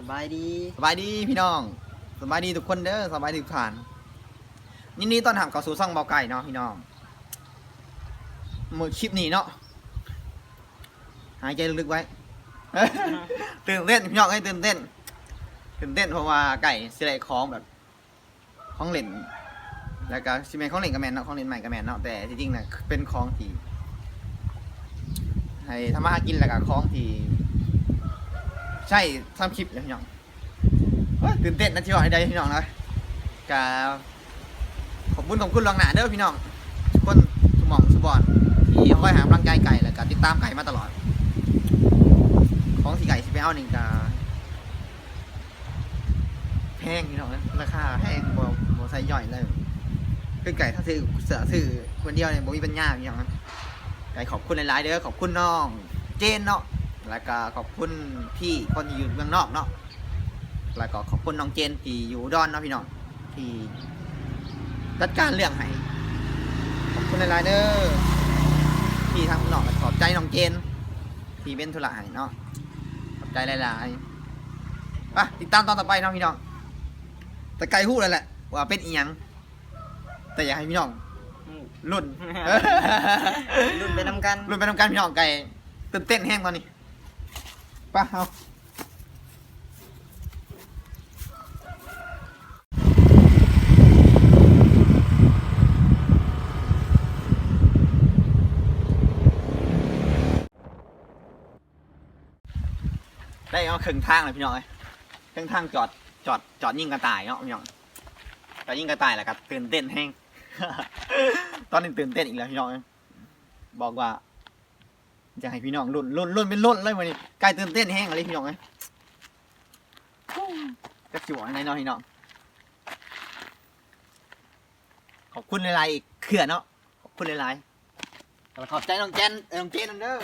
สบายดีสบายดีพี่น้องสบายดีทุกคนเด้อสบายดีทุกท่านยินดีต้อนรับเข้าสู่ซ่องเบาไก่เนาะพี่น้องมือคลิปนี้เนาะหายใจลึกๆไว้ ตื่นเต้นพี่น้องให้ตื่นเต้นตื่นเต้นเพราะว่าไก่สิได้ของแบบของเล่นแล้วก็สิแมนของเล่นกับแมนเนาะของเล่นใหม่กับแมนเนาะแต่ที่จริงนะเป็นของที่ให้ทำมาหากินแล้วก็ของที่ ใช่ทำคลิปเลยพี่น้องเฮ้ยตื่นเต้นนะที่บอกให้ได้พี่น้องนะกาขอบคุณขอบคุณลวงหนาเด้อพี่น้องทุกคนทุมองทุบอลที่คอยหากำลังใจไก่แล้วก็ติดตามไก่มาตลอด ของที่ไก่สิไปเอาหนึ่งกาแพงพี่น้องนะราคาแพงบ่บ่ใส่ย่อยเลยคือไก่ถ้าซื้อเสือซื้อคนเดียวเนี่ยบ่มีปัญญาพี่น้องนะไก่ขอบคุณหลายๆเด้อขอบคุณน้อง เจนเนาะ แล้วก็ขอบคุณพี่คนที่อยู่เมืองนอกเนาะแล้วก็ขอบคุณน้องเจนที่อยู่อุดอนเนาะพี่น้องที่จัดการเรื่องให้ขอบคุณหลายๆเด้อที่ทางน้องก็ขอบใจน้องเจนที่เป็นธุระให้เนาะขอบใจหลายๆไปติดตามตอนต่อไปเนาะพี่น้องแต่ไกลหู้แล้วแหละว่าเป็นอีหยังแต่อยากให้พี่น้องรุ่น รุ่นไปนำกัน รุ่นไปทำการพี่น้องไก่ตื่นเต้นแห้งตอนนี้ ไปเอาได้เอาครึ่งทางเลยพี่น้อยครึ่งทางจอดจอดจอดยิงกระต่ายเนาะพี่น้องจอดยิงกระต่ายแหละครับตื่นเต้นแห้งตอนนี้ตื่นเต้นอีกแล้วพี่น้อยบอกว่า จะให้พี่น้องรุ่นรุ่นรุ่นเป็นรุ่นเลยวันนี้ใกล้ตื่นเต้นแห้งอะไรพี่น้องเอ้ยจะสิบอกอะไรเนาะพี่น้อง ขอบคุณหลายๆอีกเขื่อนเนาะ ขอบคุณหลายๆขอบใจน้องเจนเออน้องเจนนั่นเด้อ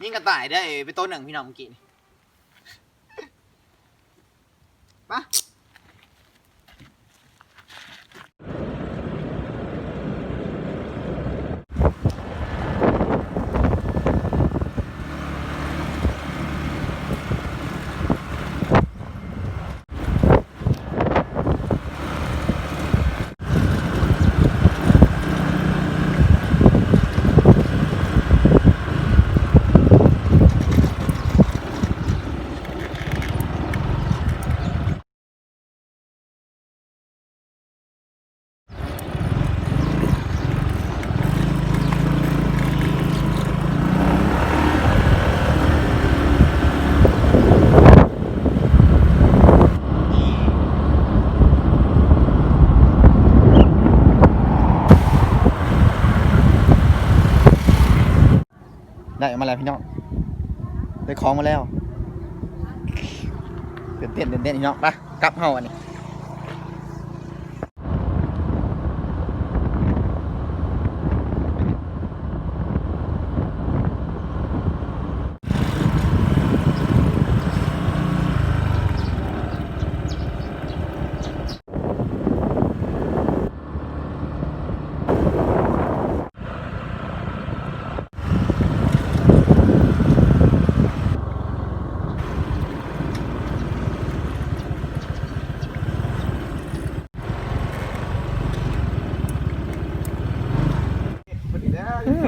ยิ่กระต่ายได้ไปตัวหนึ่งพี่น้องเมื่อกี้นี่มา มาแล้วพี่น้องได้ของมาแล้วตื่นเต้นตื่นเต้นพี่น้องไปกลับเฮาอันนี้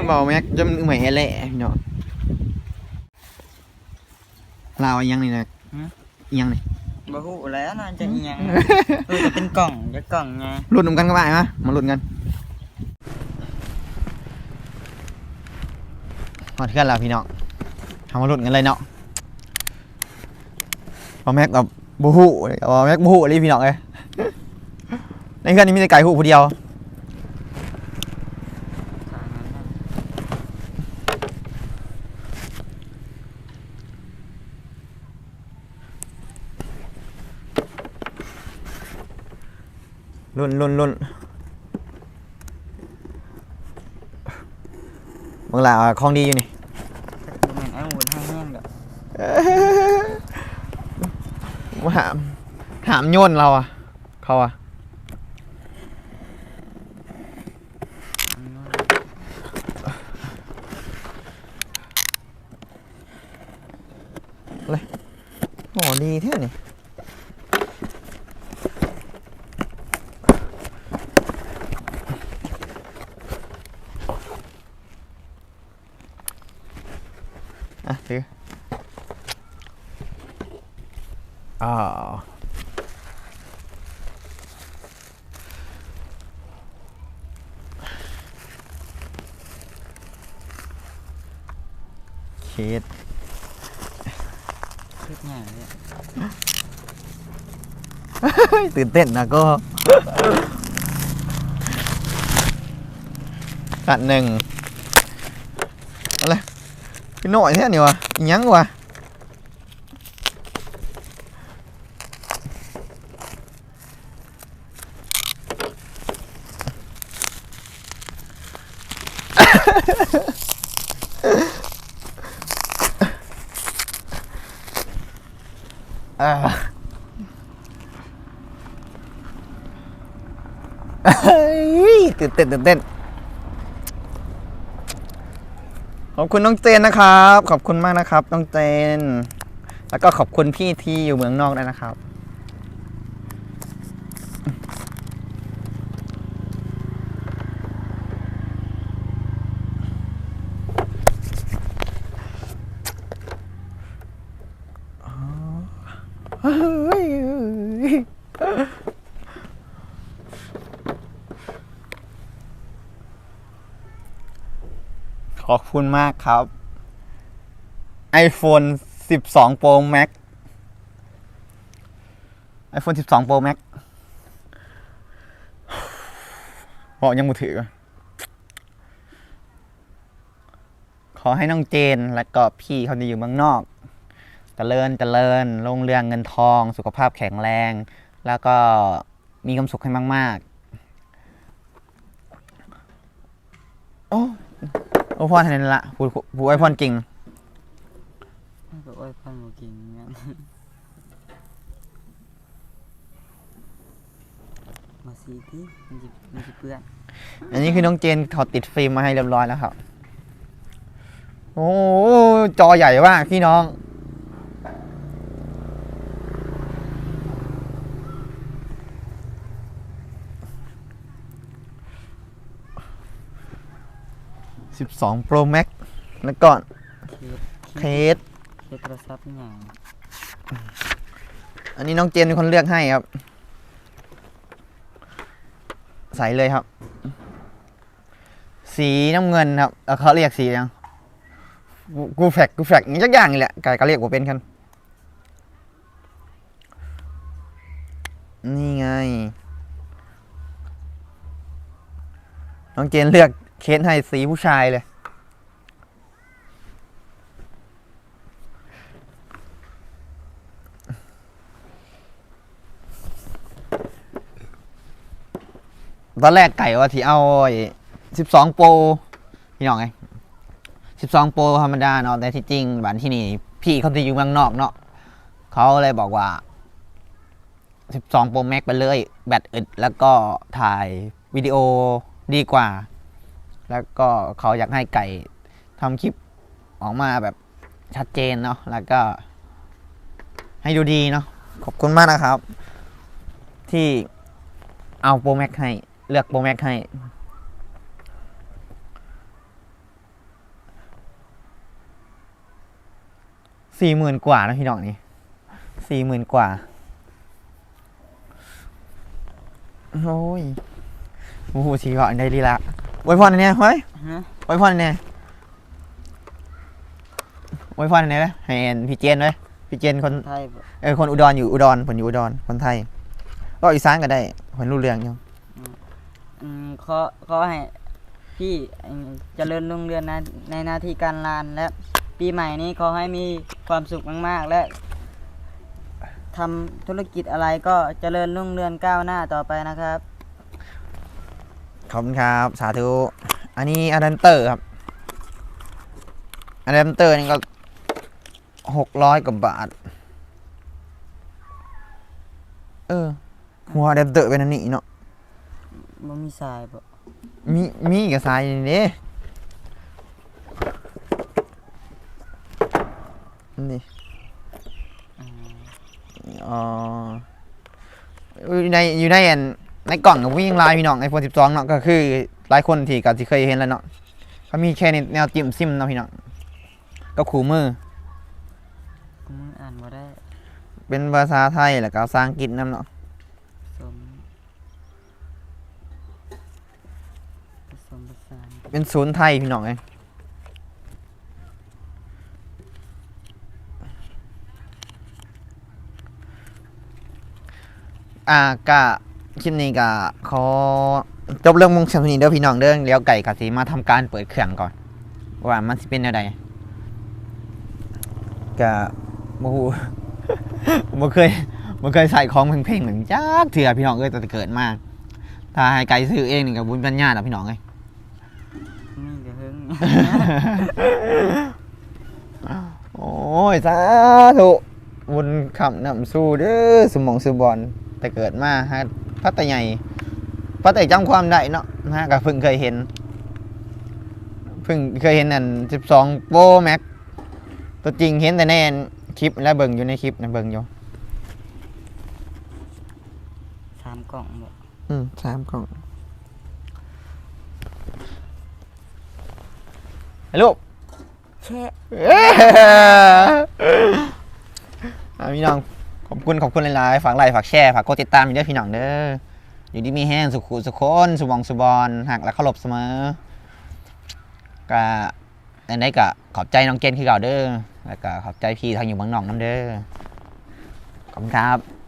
เบาแม็กจะมันเหมือนแหละพี่น้องลาวอันยังนี่นะอิหยังนี่บ่ฮู้แล้วน่าจะอีหยังเออจะเป็นกล่องจะกล่องไงรุ่นนำกันก็ได้มามารุ่นกันพอดเพื่อนเราพี่น้องทำมารุ่นกันเลยเนาะเบาแม็กกับบูฮูเบาแม็กบูฮูอะไรพี่น้องเลยในเพื่อนนี้มีแต่ไก่หูผู้เดียว รุ่นรุ่นรุ่นบางหลาของดีอยู่นี่เหมือนไอ้หมูทางแห้งๆดอกว่าหามหามโยนเราอะ เขาอะเลยโอ้ดีเท่านี่ อะถืออ่าเคสเฮ็ดง่ายเลยตื่นเต้นนะก็กัดหนึ่งอะไร พี่หน่อยแท้นี่วะอิหยังวะ อ่า เฮ้ยตื่นเต้นตื่นเต้น ขอบคุณน้องเจนนะครับ ขอบคุณมากนะครับน้องเจน แล้วก็ขอบคุณพี่ที่อยู่เมืองนอกด้วยนะครับ เฮ้ย ขอบคุณมากครับ iPhone 12 Pro Max iPhone 12 Pro Max บอกยังมือถือ ขอให้น้องเจนและก็พี่เขาที่อยู่เมืองนอกเจริญเจริญลงเรืองเงินทอง สุขภาพแข็งแรง แล้วก็มีความสุขให้มาก ๆ โอ้ โอ้พ่อทันนละพูดพูดไอ้พ่อนจริงมันก็โอ้ยพันบ่กินงั้นมาสีที่มันจะมันจะเปื้อนอันนี้คือน้องเจนเขาติดฟิล์มมาให้เรียบร้อยแล้วครับ โอ้จอใหญ่มากพี่น้อง 12 Pro Max แล้วก่อนเคสเคสเคสโทรศัพท์ง่ายอันนี้น้องเจนเป็นคนเลือกให้ครับ ใส่เลยครับ สีน้ำเงินครับเอ่อเขาเรียกสียังกูกูแฟกกูแฟกอย่างนี้สักอย่างนี่แหละไก่ก็เรียกว่าเป็นกัน นี่ไง น้องเจนเลือก เคสให้สีผู้ชายเลย ตอนแรกไก่ว่าที่เอาสิบสองโปรพี่น้องไงสิบสองโปรธรรมดาเนาะแต่ที่จริงบ้านที่นี่ พี่เขาจะอยู่เมืองนอกเนาะเขาเลยบอกว่าสิบสองโปรแม็กไปเลย แบตอึด แล้วก็ถ่ายวิดีโอดีกว่า แล้วก็เขาอยากให้ไก่ทำคลิปออกมาแบบชัดเจนเนาะแล้วก็ ให้ดูดีเนาะขอบคุณมากนะครับ ที่เอาโปรแม็กให้ เลือกโปรแม็กให้ สี่หมื่นกว่านะพี่น้องนี่สี่หมื่นกว่า โอ้ยโอ้โหชีก่นได้ลีละ ไว้พรอันเนี่ยเฮ้ยฮะไว้พรอันเนี่ยไว้พรอันเนี่ยเลยให้อันพี่เจนเลยพี่เจนคนไทยบ่เออคนอุดรอยู่อุดรผมอยู่อุดรคนไทยก็อีสานก็ได้ผมรู้เรื่องอยู่อืมขอขอให้พี่อืมเจริญรุ่งเรืองในในหน้าที่การงานและปีใหม่นี้ขอให้มีความสุขมากๆ และทำธุรกิจอะไรก็เจริญรุ่งเรืองก้าวหน้าต่อไปนะครับ ขอบคุณครับ สาธุ อันนี้อะแดมเตอร์ครับอะแดมเตอร์นี่ก็หกร้อยกว่าบาท เออ หัวอะแดมเตอร์เป็นอันนี้เนาะบ่มีสายบ่มีมีกับสายนี่เด้นี่อืมอ๋ออยู่ในอยู่ในอัน ในกล่องกับวิ่งลายพี่น้องไอโฟน12เนาะก็คือหลายคนที่ก็สิเคยเห็นแล้วเนาะเขามีแค่ในแนวจิ้มซิมเนาะพี่น้องก็ขู่มือกูมึงอ่านบ่ได้เป็นภาษาไทยแล้วก็ภาษาอังกฤษนํเนาะสมผสมผสานเป็นศูนย์ไทยพี่น้องเอ้ยอ่ากะ คลิปนี้กะขอจบเรื่องมุงเชียงนี้เด้อพี่น้องเด้อเลี้ยวไก่กะสิมาทำการเปิดเครื่องก่อน ว่ามันสิเป็นแนวใดกะบ่ฮู้บ่เคยบ่เคยใส่ของเพลงๆเหมือนจักเถื่อพี่น้องเอ้ยตั้งแต่เกิดมาถ้าให้ไก่ซื้อเองนี่ก็บุญปัญญาดอกพี่น้องเอ้ยนี่ก็เฮิงโอ้ยสาธุบุญคำนำสู้เด้อสมองสุบอลแต่เกิดมาฮะ พัตใหญ่พัตใหญ่จำความได้เนาะนะฮะก็เพิ่งเคยเห็นเพิ่งเคยเห็นอัน12โปรแม็กตัวจริงเห็นแต่ในอันคลิปและเบิ่งอยู่ในคลิปนะเบิ่งอยู่สามกล่องบ่อืมสามกล่องฮัลโหลแช่เอ้ยอะพี่น้อง ขอบคุณขอบคุณหลายๆฝากไลค์ฝากแชร์ฝากกดติดตามอยู่ด้วยพี่น้องเด้ออยู่ที่มีแห้งสุขุสุขคนสุบองสุบอลหักและเคารพเสมอก็อันนี้ก็ขอบใจน้องเกณฑ์คือเก่าเด้อแล้วก็ขอบใจพี่ทางอยู่เมืองหนองน้ำเด้อขอบคุณครับ